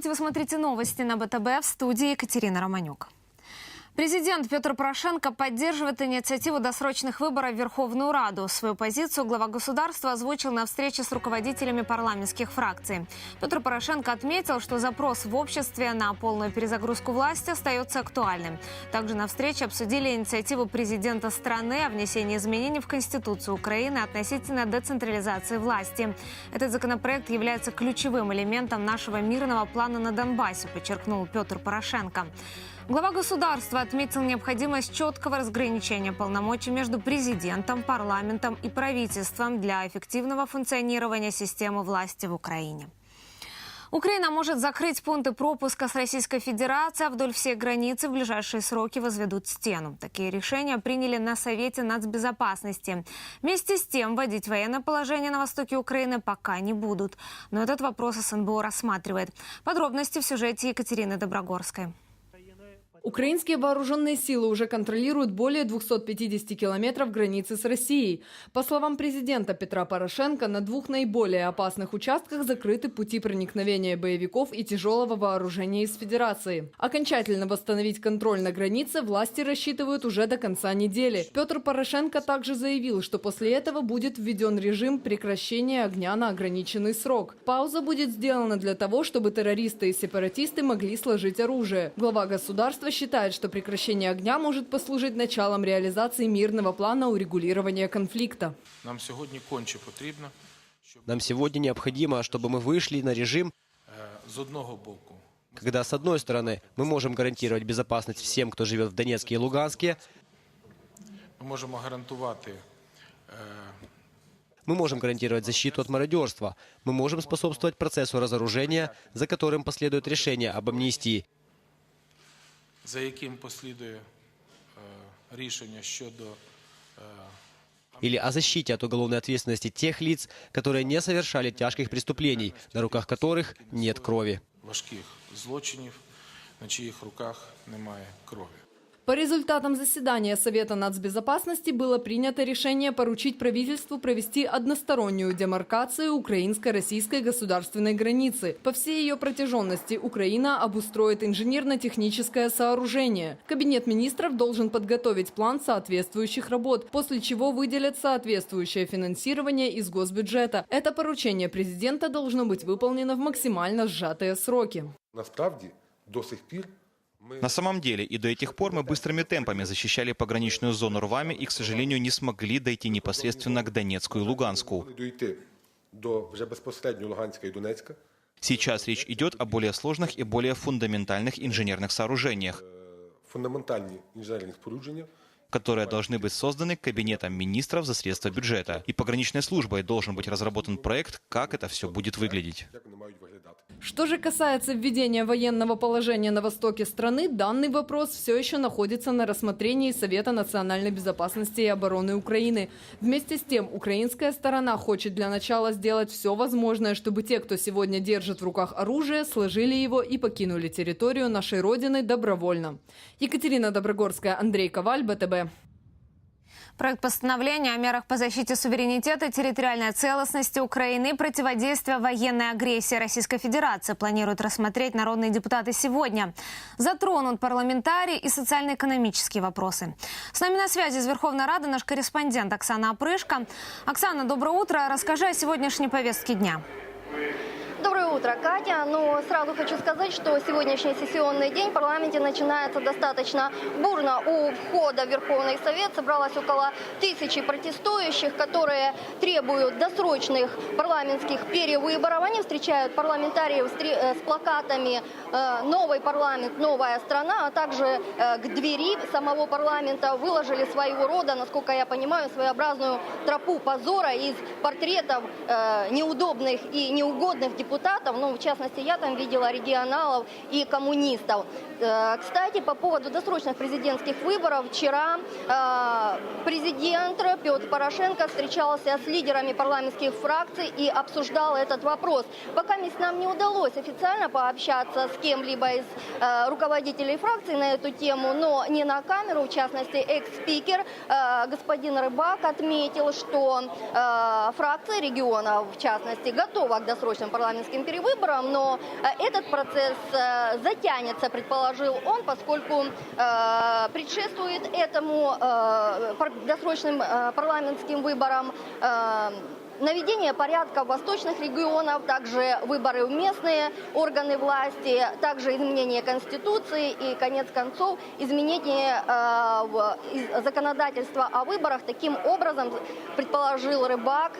Здравствуйте, вы смотрите новости на БТБ в студии Екатерина Романюк. Президент Петр Порошенко поддерживает инициативу досрочных выборов в Верховную Раду. Свою позицию глава государства озвучил на встрече с руководителями парламентских фракций. Петр Порошенко отметил, что запрос в обществе на полную перезагрузку власти остается актуальным. Также на встрече обсудили инициативу президента страны о внесении изменений в Конституцию Украины относительно децентрализации власти. Этот законопроект является ключевым элементом нашего мирного плана на Донбассе, подчеркнул Петр Порошенко. Глава государства отметил необходимость четкого разграничения полномочий между президентом, парламентом и правительством для эффективного функционирования системы власти в Украине. Украина может закрыть пункты пропуска с Российской Федерацией, а вдоль всей границы в ближайшие сроки возведут стену. Такие решения приняли на Совете нацбезопасности. Вместе с тем, вводить военное положение на востоке Украины пока не будут. Но этот вопрос СНБО рассматривает. Подробности в сюжете Екатерины Доброгорской. Украинские вооруженные силы уже контролируют более 250 километров границы с Россией. По словам президента Петра Порошенко, на двух наиболее опасных участках закрыты пути проникновения боевиков и тяжелого вооружения из Федерации. Окончательно восстановить контроль на границе власти рассчитывают уже до конца недели. Петр Порошенко также заявил, что после этого будет введен режим прекращения огня на ограниченный срок. Пауза будет сделана для того, чтобы террористы и сепаратисты могли сложить оружие. Глава государства считает, что прекращение огня может послужить началом реализации мирного плана урегулирования конфликта. Нам сьогодні конче потрібно, щоб Нам сегодня необходимо, чтобы мы вышли на режим, когда, с одной стороны, мы можем гарантировать безопасность всем, кто живет в Донецке и Луганске, ми можемо гарантувати е, мы можем гарантировать защиту от мародерства, мы можем способствовать процессу разоружения, за которым последует решение об амнистии, за яким послідує е, рішення щодо е, или о защите от уголовной ответственности тех лиц, которые не совершали тяжких преступлений, на руках которых нет крови. важких злочинів, на чиїх руках немає крові. По результатам заседания Совета нацбезопасности было принято решение поручить правительству провести одностороннюю демаркацию украинско-российской государственной границы. По всей ее протяженности Украина обустроит инженерно-техническое сооружение. Кабинет министров должен подготовить план соответствующих работ, после чего выделят соответствующее финансирование из госбюджета. Это поручение президента должно быть выполнено в максимально сжатые сроки. Насправді до сих пір На самом деле, и до этих пор мы быстрыми темпами защищали пограничную зону рвами и, к сожалению, не смогли дойти непосредственно к Донецку и Луганску. могли дійти до вже безпосередньо Луганська і Донецька. Сейчас речь идет о более сложных и более фундаментальных инженерных сооружениях, Фундаментальні інженерні спорудження. которые должны быть созданы Кабинетом министров за средства бюджета. И пограничной службой должен быть разработан проект, как это все будет выглядеть. Что же касается введения военного положения на востоке страны, данный вопрос все еще находится на рассмотрении Совета национальной безопасности и обороны Украины. Вместе с тем, украинская сторона хочет для начала сделать все возможное, чтобы те, кто сегодня держит в руках оружие, сложили его и покинули территорию нашей Родины добровольно. Екатерина Доброгорская, Андрей Коваль, БТБ. Проект постановления о мерах по защите суверенитета территориальной целостности Украины и противодействия военной агрессии Российской Федерации планируют рассмотреть народные депутаты сегодня. Затронут парламентарии и социально-экономические вопросы. С нами на связи из Верховной Рады наш корреспондент Оксана Опрышко. Оксана, доброе утро. Расскажи о сегодняшней повестке дня. Утро, Катя. Ну, сразу хочу сказать, что сегодняшний сессионный день в парламенте начинается достаточно бурно. У входа в Верховный Совет собралось около тысячи протестующих, которые требуют досрочных парламентских перевыборов. Они встречают парламентариев с э, плакатами э, «Новый парламент, новая страна», а также э, к двери самого парламента выложили своего рода, насколько я понимаю, своеобразную тропу позора из портретов неудобных и неугодных депутатов. Ну, в частности, я там видела регионалов и коммунистов. Э, Кстати, по поводу досрочных президентских выборов, вчера э, президент Петр Порошенко встречался с лидерами парламентских фракций и обсуждал этот вопрос. Пока нам не удалось официально пообщаться с кем-либо из э, руководителей фракций на эту тему, но не на камеру, в частности, экс-спикер господин Рыбак отметил, что фракция регионов, в частности, готова к досрочным парламентским перевыборам, но э, этот процесс э, затянется, предположил он, поскольку э, предшествует этому досрочным парламентским выборам наведение порядка в восточных регионах, также выборы в местные органы власти, также изменение Конституции и, конец концов, изменение э, законодательства о выборах. Таким образом, предположил Рыбак,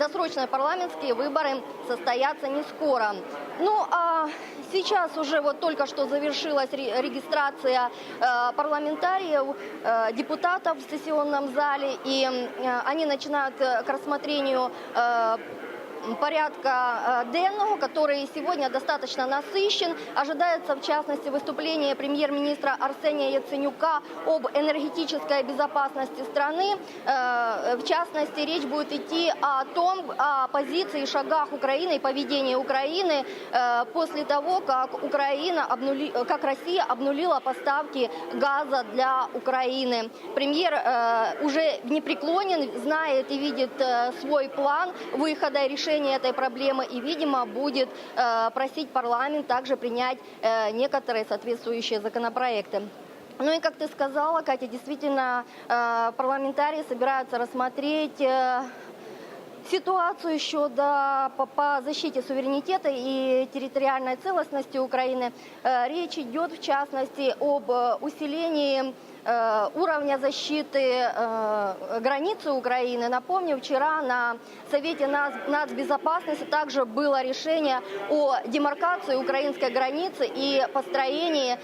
досрочные парламентские выборы состоятся не скоро. Ну, а сейчас уже вот только что завершилась ре- регистрация э, парламентариев, э, депутатов в сессионном зале, и э, они начинают к рассмотрению порядка э, денного, который сегодня достаточно насыщен. Ожидается, в частности, выступление премьер-министра Арсения Яценюка об энергетической безопасности страны. Э, В частности, речь будет идти о том, о позиции шагах Украины и поведении Украины э, после того, как Украина обнули, как Россия обнулила поставки газа для Украины. Премьер уже непреклонен, знает и видит свой план выхода и решения этой проблемы и, видимо, будет э, просить парламент также принять э, некоторые соответствующие законопроекты. Ну и, как ты сказала, Катя, действительно, э, парламентарии собираются рассмотреть ситуацию еще да, по, по защите суверенитета и территориальной целостности Украины. Речь идет, в частности, об усилении уровня защиты э, границы Украины. Напомню, вчера на Совете нац- нацбезопасности также было решение о демаркации украинской границы и построении э,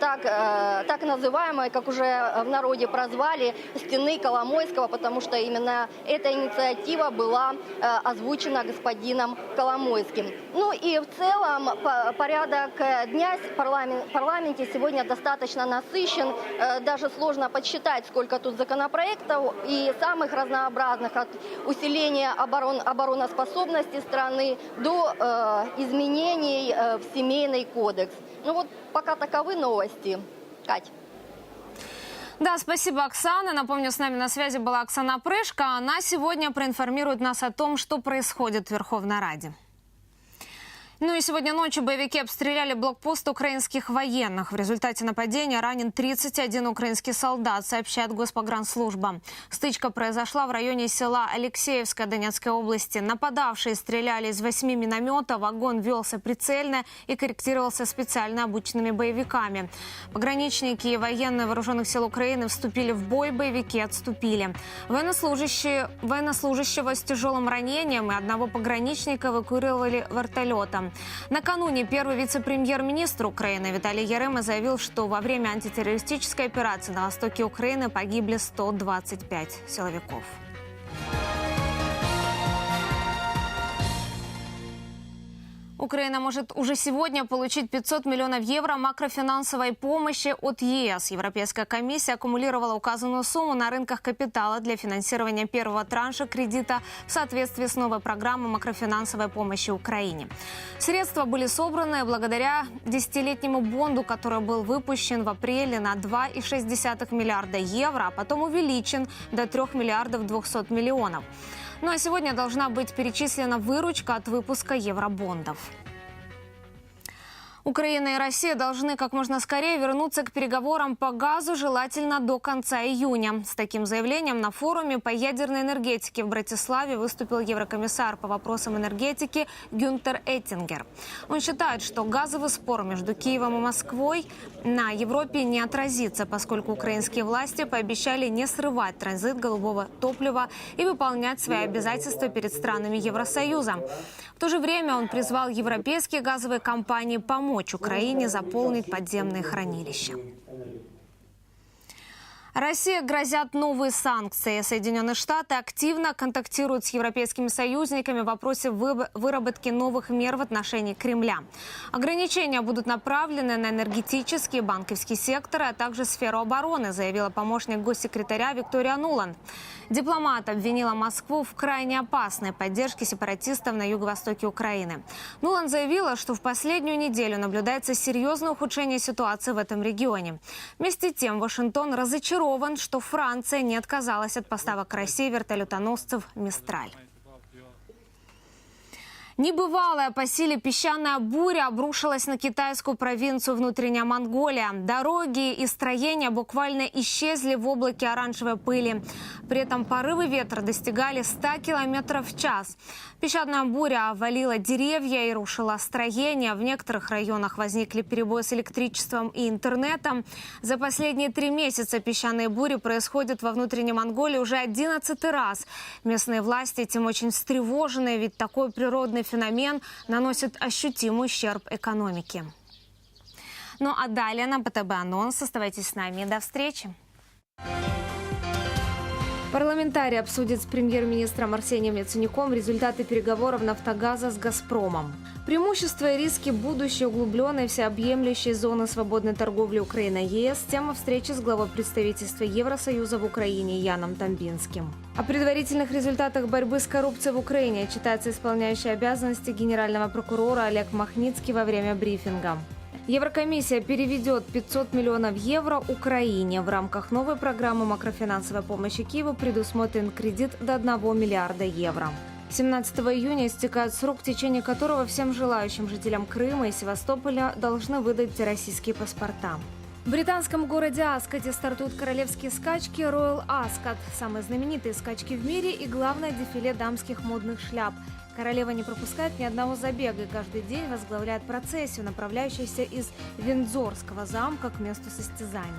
так, э, так называемой, как уже в народе прозвали, стены Коломойского, потому что именно эта инициатива была э, озвучена господином Коломойским. Ну и в целом по- порядок э, дня в парламен- парламенте сегодня достаточно насыщен. Даже сложно подсчитать, сколько тут законопроектов и самых разнообразных от усиления оборон, обороноспособности страны до э, изменений э, в семейный кодекс. Ну вот пока таковы новости. Кать. Да, спасибо, Оксана. Напомню, с нами на связи была Оксана Прышко. Она сегодня проинформирует нас о том, что происходит в Верховной Раде. Ну и сегодня ночью боевики обстреляли блокпост украинских военных. В результате нападения ранен 31 украинский солдат, сообщает Госпогранслужба. Стычка произошла в районе села Алексеевская Донецкой области. Нападавшие стреляли из восьми минометов, огонь велся прицельно и корректировался специально обученными боевиками. Пограничники и военные вооруженных сил Украины вступили в бой, боевики отступили. Военнослужащие, военнослужащего с тяжелым ранением и одного пограничника эвакуировали вертолетом. Накануне первый вице-премьер-министр Украины Виталий Ярема заявил, что во время антитеррористической операции на востоке Украины погибли 125 силовиков. Украина может уже сегодня получить 500 миллионов евро макрофинансовой помощи от ЕС. Европейская комиссия аккумулировала указанную сумму на рынках капитала для финансирования первого транша кредита в соответствии с новой программой макрофинансовой помощи Украине. Средства были собраны благодаря десятилетнему бонду, который был выпущен в апреле на 2,6 миллиарда евро, а потом увеличен до 3 миллиардов 200 миллионов. Ну а сегодня должна быть перечислена выручка от выпуска евробондов. Украина и Россия должны как можно скорее вернуться к переговорам по газу, желательно до конца июня. С таким заявлением на форуме по ядерной энергетике в Братиславе выступил еврокомиссар по вопросам энергетики Гюнтер Эттингер. Он считает, что газовый спор между Киевом и Москвой на Европе не отразится, поскольку украинские власти пообещали не срывать транзит голубого топлива и выполнять свои обязательства перед странами Евросоюза. В то же время он призвал европейские газовые компании помочь Украине заполнить подземные хранилища. Россия грозят новые санкции. Соединенные Штаты активно контактируют с европейскими союзниками в вопросе выработки новых мер в отношении Кремля. Ограничения будут направлены на энергетические, банковские секторы, а также сферу обороны, заявила помощник госсекретаря Виктория Нуланд. Дипломат обвинила Москву в крайне опасной поддержке сепаратистов на юго-востоке Украины. Нуланд заявила, что в последнюю неделю наблюдается серьезное ухудшение ситуации в этом регионе. Вместе с тем Вашингтон разочарован, что Франция не отказалась от поставок России вертолетоносцев «Мистраль». Небывалая по силе песчаная буря обрушилась на китайскую провинцию внутренняя Монголия. Дороги и строения буквально исчезли в облаке оранжевой пыли. При этом порывы ветра достигали 100 километров в час. Песчаная буря овалила деревья и рушила строения. В некоторых районах возникли перебои с электричеством и интернетом. За последние три месяца песчаные бури происходят во внутренней Монголии уже 11 раз. Местные власти этим очень встревожены, ведь такой природный феномен наносит ощутимый ущерб экономике. Ну а далее на ПТБ анонс. Оставайтесь с нами. До встречи. Парламентарий обсудит с премьер-министром Арсением Яценюком результаты переговоров «Нафтогаза» с «Газпромом». Преимущества и риски будущей углубленной всеобъемлющей зоны свободной торговли Украина-ЕС – тема встречи с главой представительства Евросоюза в Украине Яном Тамбинским. О предварительных результатах борьбы с коррупцией в Украине читается исполняющий обязанности генерального прокурора Олег Махницкий во время брифинга. Еврокомиссия переведет 500 миллионов евро Украине. В рамках новой программы макрофинансовой помощи Киеву предусмотрен кредит до 1 миллиарда евро. 17 июня истекает срок, в течение которого всем желающим жителям Крыма и Севастополя должны выдать российские паспорта. В британском городе Аскоте стартуют королевские скачки Royal Ascot. Самые знаменитые скачки в мире и главное дефиле дамских модных шляп. Королева не пропускает ни одного забега и каждый день возглавляет процессию, направляющуюся из Виндзорского замка к месту состязания.